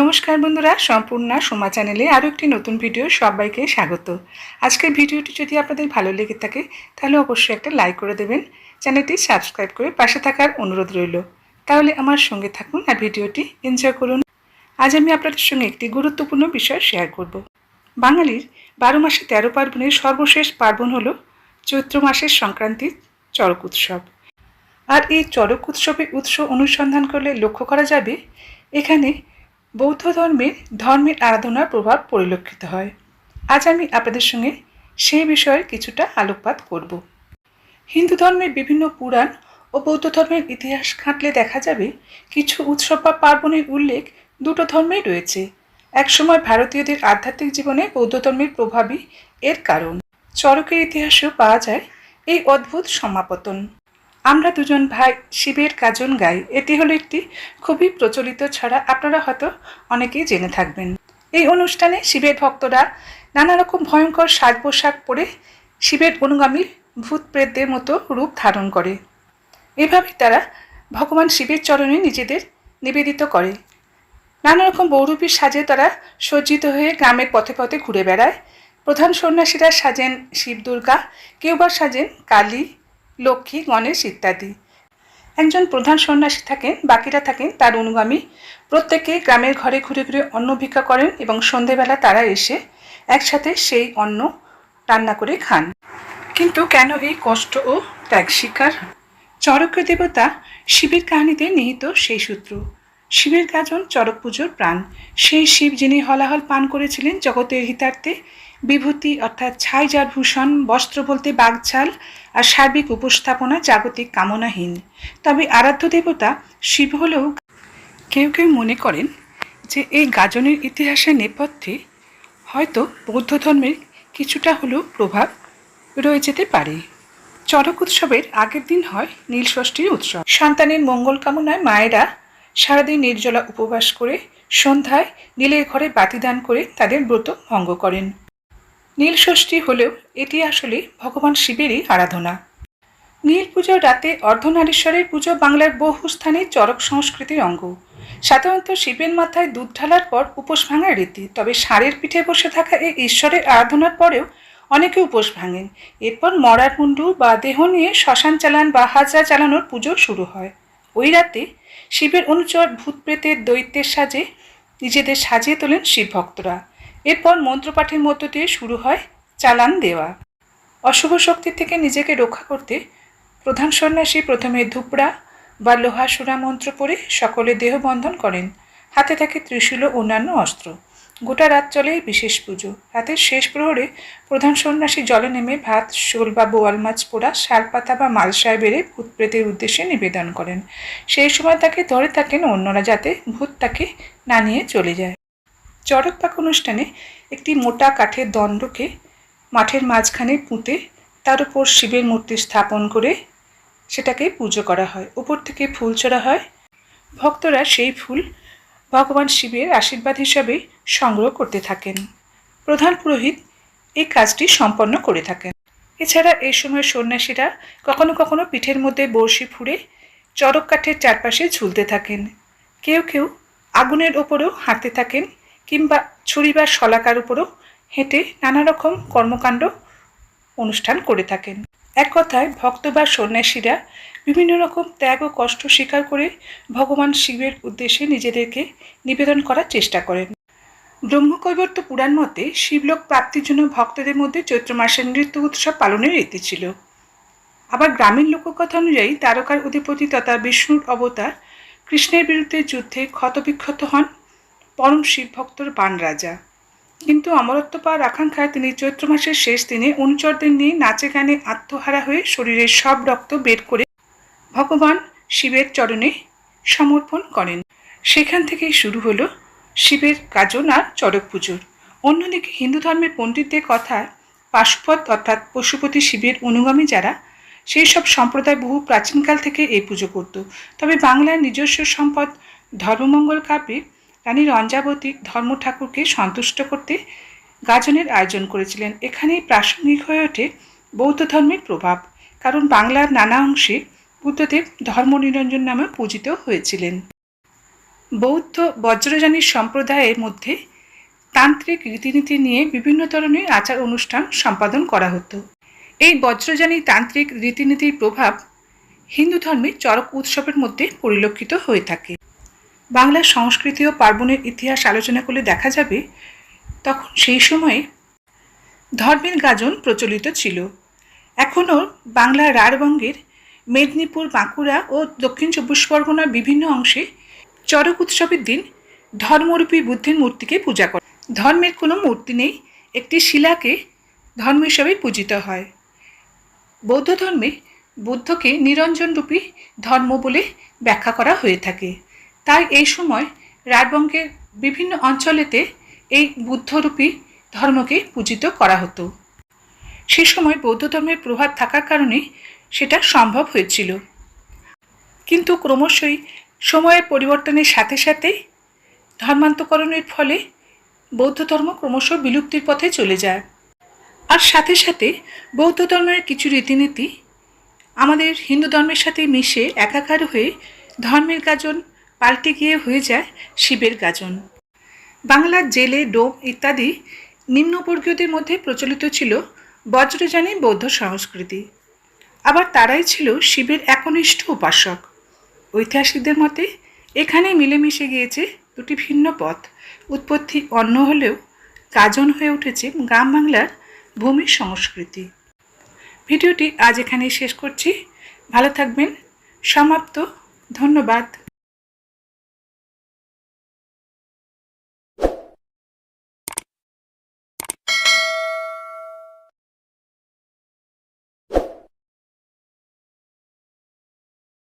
নমস্কার বন্ধুরা, সম্পূর্ণা সোমা চ্যানেলে আরও একটি নতুন ভিডিও সবাইকে স্বাগত। আজকের ভিডিওটি যদি আপনাদের ভালো লেগে থাকে, তাহলে অবশ্যই একটা লাইক করে দেবেন, চ্যানেলটি সাবস্ক্রাইব করে পাশে থাকার অনুরোধ রইল। তাহলে আমার সঙ্গে থাকুন আর ভিডিওটি এনজয় করুন। আজ আমি আপনাদের সঙ্গে একটি গুরুত্বপূর্ণ বিষয় শেয়ার করব। বাঙালির বারো মাসে তেরো পার্বণের সর্বশেষ পার্বণ হল চৈত্র মাসের সংক্রান্তির চড়ক উৎসব। আর এই চড়ক উৎসবের উৎস অনুসন্ধান করলে লক্ষ্য করা যাবে, এখানে বৌদ্ধ ধর্মের ধর্মের আরাধনার প্রভাব পরিলক্ষিত হয়। আজ আমি আপনাদের সঙ্গে সেই বিষয়ে কিছুটা আলোকপাত করব। হিন্দু ধর্মের বিভিন্ন পুরাণ ও বৌদ্ধ ধর্মের ইতিহাস ঘাঁটলে দেখা যাবে, কিছু উৎসব বা পার্বণের উল্লেখ দুটো ধর্মেই রয়েছে। একসময় ভারতীয়দের আধ্যাত্মিক জীবনে বৌদ্ধ ধর্মের প্রভাবই এর কারণ। চরকের ইতিহাসেও পাওয়া যায় এই অদ্ভুত সমাপতন। আমরা দুজন ভাই শিবের কাজন গাই। এটি হলো একটি খুবই প্রচলিত ছড়া। আপনারা হয়তো অনেকেই জেনে থাকবেন। এই অনুষ্ঠানে শিবের ভক্তরা নানা রকম ভয়ঙ্কর সাজ পোশাক পরে শিবের অনুগামী ভূত প্রেতদের মতো রূপ ধারণ করে। এভাবে তারা ভগবান শিবের চরণে নিজেদের নিবেদিত করে। নানা রকম বৌরূপীর সাজে তারা সজ্জিত হয়ে গ্রামের পথে পথে ঘুরে বেড়ায়। প্রধান সন্ন্যাসীরা সাজেন শিব দুর্গা কেউ বা সাজেন কালী লক্ষ্মী, গণেশ ইত্যাদি। একজন প্রধান সন্ন্যাসী থাকেন, বাকিরা থাকেন তার অনুগামী। প্রত্যেকে গ্রামের ঘরে ঘুরে ঘুরে অন্ন ভিক্ষা করেন এবং সন্ধেবেলা তারা এসে একসাথে সেই অন্ন রান্না করে খান। কিন্তু কেন এই কষ্ট ও ত্যাগ শিকার চরক্র দেবতা শিবের কাহিনীতে নিহিত সেই সূত্র। শিবের গাজন চরক পুজোর প্রাণ। সেই শিব যিনি হলাহল পান করেছিলেন জগতের হিতার্থে, বিভূতি অর্থাৎ ছাই যার ভূষণ, বস্ত্র বলতে বাগছাল আর সার্বিক উপস্থাপনা জাগতিক কামনাহীন। তবে আরাধ্য দেবতা শিব হলেও কেউ কেউ মনে করেন যে এই গাজনের ইতিহাসের নেপথ্যে হয়তো বৌদ্ধ ধর্মের কিছুটা হলেও প্রভাব রয়ে যেতে পারে। চড়ক উৎসবের আগের দিন হয় নীলষষ্ঠীর উৎসব। সন্তানের মঙ্গল কামনায় মায়েরা সারাদিন নির্জলা উপবাস করে সন্ধ্যায় নীলের ঘরে বাতিদান করে তাদের ব্রত ভঙ্গ করেন। নীলষষ্ঠী হলেও এটি আসলে ভগবান শিবেরই আরাধনা। নীল পুজোর রাতে অর্ধনারীশ্বরের পুজো বাংলার বহু স্থানে চরক সংস্কৃতির অঙ্গ। সাধারণত শিবের মাথায় দুধ ঢালার পর উপোস ভাঙার রীতি, তবে ষাঁড়ের পিঠে বসে থাকা এই ঈশ্বরের আরাধনার পরেও অনেকে উপোস ভাঙেন। এরপর মরার মুন্ডু বা দেহ নিয়ে শ্মশান চালান বা হাজরা চালানোর পুজো শুরু হয়। ওই রাতে শিবের অনুচর ভূত প্রেতের দৈত্যের সাজে নিজেদের সাজিয়ে তোলেন শিব ভক্তরা। এরপর মন্ত্রপাঠের মধ্য দিয়ে শুরু হয় চালান দেওয়া। অশুভ শক্তি থেকে নিজেকে রক্ষা করতে প্রধান সন্ন্যাসী প্রথমে ধুপড়া বা লোহা সুরা মন্ত্র পড়ে সকলে দেহ বন্ধন করেন। হাতে থাকে ত্রিশূল ও অন্যান্য অস্ত্র। গোটা রাত চলে বিশেষ পুজো। রাতের শেষ প্রহরে প্রধান সন্ন্যাসী জলে নেমে ভাত, শোল বা বোয়াল মাছ পোড়া, শালপাতা বা মালসায় বেড়ে ভূত প্রেতের উদ্দেশ্যে নিবেদন করেন। সেই সময় তাকে ধরে থাকেন অন্যরা যাতে ভূত তাকে না নিয়ে চলে যায়। চড়ক পাক অনুষ্ঠানে একটি মোটা কাঠের দণ্ডকে মাঠের মাঝখানে পুঁতে তার উপর শিবের মূর্তি স্থাপন করে সেটাকে পুজো করা হয়। উপর থেকে ফুল চড়া হয়। ভক্তরা সেই ফুল ভগবান শিবের আশীর্বাদ হিসাবে সংগ্রহ করতে থাকেন। প্রধান পুরোহিত এই কাজটি সম্পন্ন করে থাকেন। এছাড়া এই সময় সন্ন্যাসীরা কখনো কখনো পিঠের মধ্যে বড়শি ফুঁড়ে চড়ক কাঠের চারপাশে ঝুলতে থাকেন। কেউ কেউ আগুনের ওপরেও হাঁটতে থাকেন কিংবা ছুরি বা শলাকার উপরও হেঁটে নানা রকম কর্মকাণ্ড অনুষ্ঠান করে থাকেন। এক কথায় ভক্ত বা সন্ন্যাসীরা বিভিন্ন রকম ত্যাগ ও কষ্ট স্বীকার করে ভগবান শিবের উদ্দেশ্যে নিজেদেরকে নিবেদন করার চেষ্টা করেন। ব্রহ্মকৈবর্ত পুরাণ মতে শিবলোক প্রাপ্তির জন্য ভক্তদের মধ্যে চৈত্র মাসের নৃত্য উৎসব পালনের রীতি ছিল। আবার গ্রামীণ লোককথা অনুযায়ী তারকার অধিপতি তথা বিষ্ণুর অবতার কৃষ্ণের বিরুদ্ধে যুদ্ধে ক্ষতবিক্ষত হন পরম শিব ভক্তর বান রাজা কিন্তু অমরত্ব পাওয়ার আকাঙ্ক্ষায় তিনি চৈত্র মাসের শেষ দিনে অনুচরদের নিয়ে নাচে গানে আত্মহারা হয়ে শরীরের সব রক্ত বের করে ভগবান শিবের চরণে সমর্পণ করেন। সেখান থেকেই শুরু হলো শিবের গাজন আর চড়ক পুজোর। অন্যদিকে হিন্দু ধর্মের পণ্ডিতদের কথায় পাশুপত অর্থাৎ পশুপতি শিবের অনুগামী যারা, সেই সব সম্প্রদায় বহু প্রাচীনকাল থেকে এই পুজো করত। তবে বাংলার নিজস্ব সম্পদ ধর্মমঙ্গল কাব্যে রানী রঞ্জাবতী ধর্ম ঠাকুরকে সন্তুষ্ট করতে গাজনের আয়োজন করেছিলেন। এখানেই প্রাসঙ্গিক হয়ে ওঠে বৌদ্ধ ধর্মের প্রভাব, কারণ বাংলার নানা অংশে বুদ্ধদেব ধর্ম নিরঞ্জন নামে পূজিত হয়েছিলেন। বৌদ্ধ বজ্রযানীর সম্প্রদায়ের মধ্যে তান্ত্রিক রীতিনীতি নিয়ে বিভিন্ন ধরনের আচার অনুষ্ঠান সম্পাদন করা হতো। এই বজ্রযানী তান্ত্রিক রীতিনীতির প্রভাব হিন্দু ধর্মে চরক উৎসবের মধ্যে পরিলক্ষিত হয়ে থাকে। বাংলার সংস্কৃতি ও পার্বণের ইতিহাস আলোচনা করলে দেখা যাবে, তখন সেই সময়ে ধর্মের গাজন প্রচলিত ছিল। এখনও বাংলার রাঢ়বঙ্গের মেদিনীপুর, বাঁকুড়া ও দক্ষিণ চব্বিশ পরগনার বিভিন্ন অংশে চড়ক উৎসবের দিন ধর্মরূপী বুদ্ধের মূর্তিকে পূজা করে। ধর্মের কোনো মূর্তি নেই, একটি শিলাকে ধর্ম হিসাবে পূজিত হয়। বৌদ্ধ ধর্মে বুদ্ধকে নিরঞ্জনরূপী ধর্ম বলে ব্যাখ্যা করা হয়ে থাকে। তাই এই সময় রাঢ়বঙ্গের বিভিন্ন অঞ্চলেতে এই বুদ্ধরূপী ধর্মকে পূজিত করা হতো। সে সময় বৌদ্ধ ধর্মের প্রভাব থাকার কারণে সেটা সম্ভব হয়েছিল। কিন্তু ক্রমশই সময়ের পরিবর্তনের সাথে সাথে ধর্মান্তকরণের ফলে বৌদ্ধ ধর্ম ক্রমশ বিলুপ্তির পথে চলে যায়। আর সাথে সাথে বৌদ্ধ ধর্মের কিছু রীতিনীতি আমাদের হিন্দু ধর্মের সাথে মিশে একাকার হয়ে ধর্মের গাজন পাল্টে গিয়ে হয়ে যায় শিবের গাজন। বাংলার জেলে, ডোম ইত্যাদি নিম্নবর্গীয়দের মধ্যে প্রচলিত ছিল বজ্রযানী বৌদ্ধ সংস্কৃতি। আবার তারাই ছিল শিবের একনিষ্ঠ উপাসক। ঐতিহাসিকদের মতে এখানে মিলেমিশে গিয়েছে দুটি ভিন্ন পথ। উৎপত্তি অন্য হলেও গাজন হয়ে উঠেছে গ্রাম বাংলার ভূমি সংস্কৃতি। ভিডিওটি আজ এখানেই শেষ করছি। ভালো থাকবেন। সমাপ্ত। ধন্যবাদ।